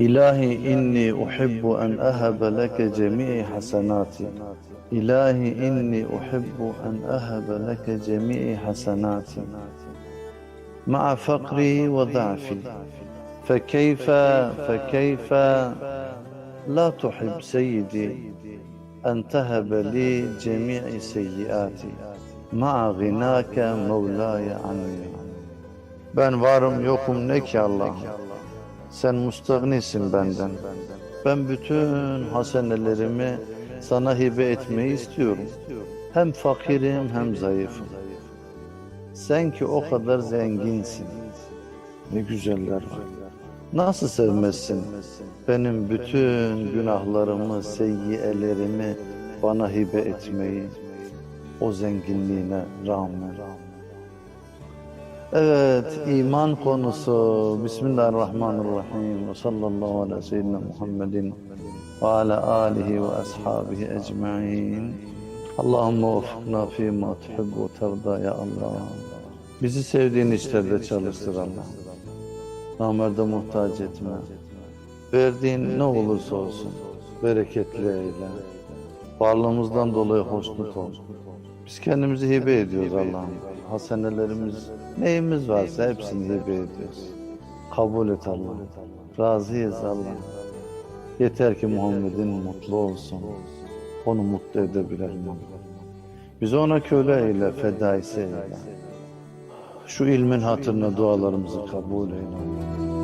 إلهي إني أحب أن أهب لك جميع حسناتي إلهي إني أحب أن أهب لك جميع حسناتي مع فقري وضعفي فكيف فكيف لا تحب سيدي أن تهب لي جميع سيئاتي مع غناك مولاي عني Ben varım yokum ne ki Allah'ım Sen müstahnisin benden. Ben bütün hasenelerimi sana hibe etmeyi istiyorum. Hem fakirim hem zayıfım. Sen ki o kadar zenginsin. Ne güzeller var. Nasıl sevmezsin? Benim bütün günahlarımı, seyyiyelerimi bana hibe etmeyi o zenginliğine rağmen. Evet, iman konusu. Bismillahirrahmanirrahim. Ve sallallahu ala seyyidina Muhammedin ve ala alihi ve ashabihi ecma'in. Allahümme veffikna fîmâ tuhibbu ve terda ya Allah. Bizi sevdiğin işlerde çalıştır Allah. Namerde muhtaç etme. Verdiğin ne olursa olsun bereketli eyle. Varlığımızdan dolayı hoşnut ol. Biz kendimizi hibe ediyoruz Allah'ım. Hasenelerimiz, neyimiz varsa hepsini hibe ediyoruz. Kabul et Allah. Razıyız Allah. Yeter ki Muhammed'in mutlu olsun. Onu mutlu edebilelim. Bizi ona köle eyle, fedaisi eyle. Şu ilmin hatırına dualarımızı kabul eyle.